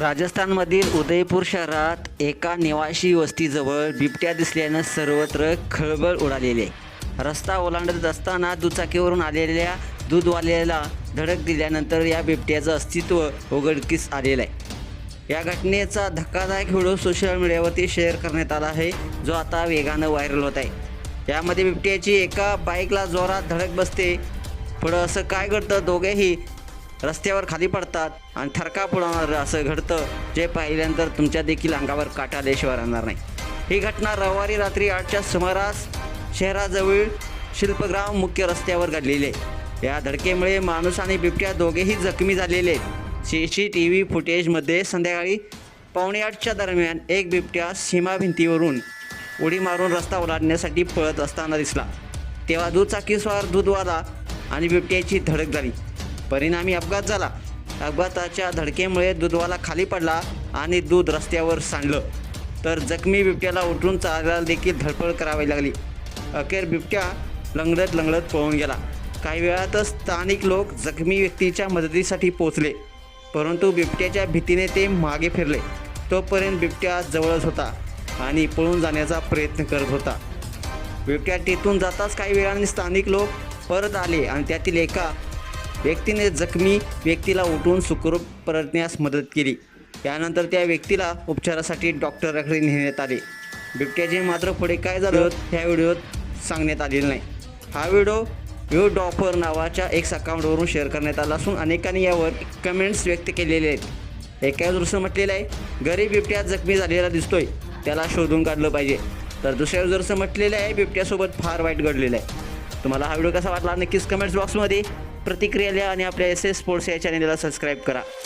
राजस्थानमधील उदयपूर शहरात एका निवासी वस्तीजवळ बिबट्या दिसल्यानं सर्वत्र खळबळ उडालेली आहे. रस्ता ओलांडत असताना दुचाकीवरून आलेल्या दूधवाल्याला धडक दिल्यानंतर या बिबट्याचं अस्तित्व उघडकीस आलेलं आहे. या घटनेचा धक्कादायक व्हिडिओ सोशल मीडियावरती शेअर करण्यात आला आहे जो आता वेगानं व्हायरल होत आहे. यामध्ये बिबट्याची एका बाईकला जोरात धडक बसते. पुढं असं काय घडतं दोघेही रस्त्यावर खाली पडतात आणि थरका पुढवणारं असं घडतं. जे पाहिल्यानंतर तुमच्या देखील अंगावर काटा आल्याशिवाय राहणार नाही. ही घटना रविवारी रात्री आठच्या सुमारास शहराजवळ शिल्पग्राम मुख्य रस्त्यावर घडलेली आहे. या धडकेमुळे माणूस आणि बिबट्या दोघेही जखमी झालेले आहेत. सी सी टी व्ही फुटेजमध्ये संध्याकाळी पावणे आठच्या दरम्यान एक बिबट्या सीमा भिंतीवरून उडी मारून रस्ता ओलांडण्यासाठी पळत असताना दिसला. तेव्हा दुचाकीस्वार दूधवाला आणि बिबट्याची धडक झाली. परिणामी अपघात झाला. अपघाताच्या धडकेमुळे दूधवाला खाली पडला आणि दूध रस्त्यावर सांडलं. तर जखमी बिबट्याला उठून चालायला देखील धडपड करावी लागली. अखेर बिबट्या लंगडत लंगडत पळून गेला. काही वेळातच स्थानिक लोक जखमी व्यक्तीच्या मदतीसाठी पोचले परंतु बिबट्याच्या भीतीने ते मागे फिरले. तोपर्यंत बिबट्या जवळच होता आणि पळून जाण्याचा प्रयत्न करत होता. बिबट्या तिथून जाताच काही वेळाने स्थानिक लोक परत आले आणि त्यातील एका व्यक्तीने जखमी व्यक्तीला उठून सुखरूप परतण्यास मदत केली. त्यानंतर त्या व्यक्तीला उपचारासाठी डॉक्टराकडे नेण्यात आले. बिबट्याचे मात्र पुढे काय झालं ह्या व्हिडिओत सांगण्यात आलेलं नाही. हा व्हिडिओ व्ह्यू डॉपर नावाच्या एक अकाउंटवरून शेअर करण्यात आला असून अनेकांनी यावर कमेंट्स व्यक्त केलेले आहेत. एका दुसरं म्हटलेलं आहे गरीब बिबट्या जखमी झालेला दिसतोय त्याला शोधून काढलं पाहिजे. तर दुसऱ्या युजरचं म्हटलेलं आहे बिबट्यासोबत फार वाईट घडलेलं आहे. तुम्हाला हा व्हिडिओ कसा वाटला नक्कीच कमेंट्स बॉक्समध्ये प्रतिक्रिया लिहा आणि आपल्या एस एस स्पोर्ट्स या चॅनेलला सबस्क्राईब करा.